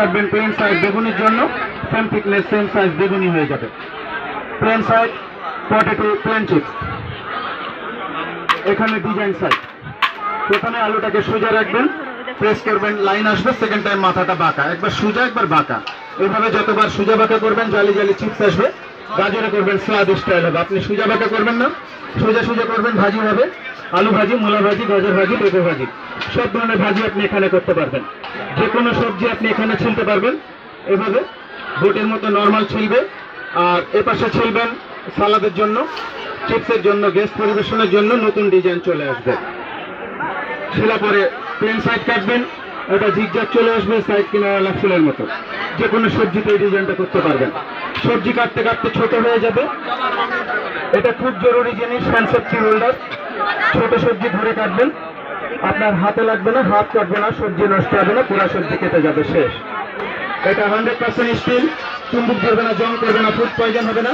কাটবেন plane side বেগুনির জন্য same thickness same size বেগুনি হয়ে যাবে। Plain side potato plain chips এখানে ডিজাইন সাইড প্রথমে আলুটাকে সোজা রাখবেন প্রেস করবেন লাইন আসবে সেকেন্ড টাইম মাথাটা বাঁকা। একবার সোজা, একবার বাঁকা। এভাবে যতবার সোজা বাঁকা করবেন, জালি জালি চিপস আসবে। গাজরে করবেন স্লাদ স্টাইল হবে। আপনি সোজা বাঁকা করবেন না। সোজা সোজা করবেন, ভাজি হবে। আলু ভাজি, মূলা ভাজি, গাজর ভাজি, পেঁপে ভাজি। সব ধরনের ভাজি আপনি এখানে করতে পারবেন। যে কোনো সবজি আপনি এখানে ছিলতে পারবেন। এভাবে বোটের মতো নর্মাল ছিলবে। আর এপাশে ছিলবেন সালাদের জন্য, চিপসের জন্য গেস্ট পরিবেশনের জন্য নতুন ডিজাইন চলে আসবে। ছেলা পরে প্লেন সাইড কাটবেন, ওটা জিগজাগ চলে আসবে সাইড কিনারা ফুলের মতো। যে কোনো সবজিতে এই ডিজাইনটা করতে পারবেন। সবজি কাটতে কাটতে ছোট হয়ে যাবে। এটা খুব জরুরি জিনিস হ্যান্ড সেফটি হোল্ডার ছোট সবজি ধরে কাটবেন। আপনার হাতে লাগবে না, হাত কাটবে না, সবজি নষ্ট হবে না, পুরা সবজি খেতে যাবে শেষ। এটা হান্ড্রেড পার্সেন্ট স্টিল চুম্বুক ধরবে না, জং করবে না ফুড পয়জন হবে না।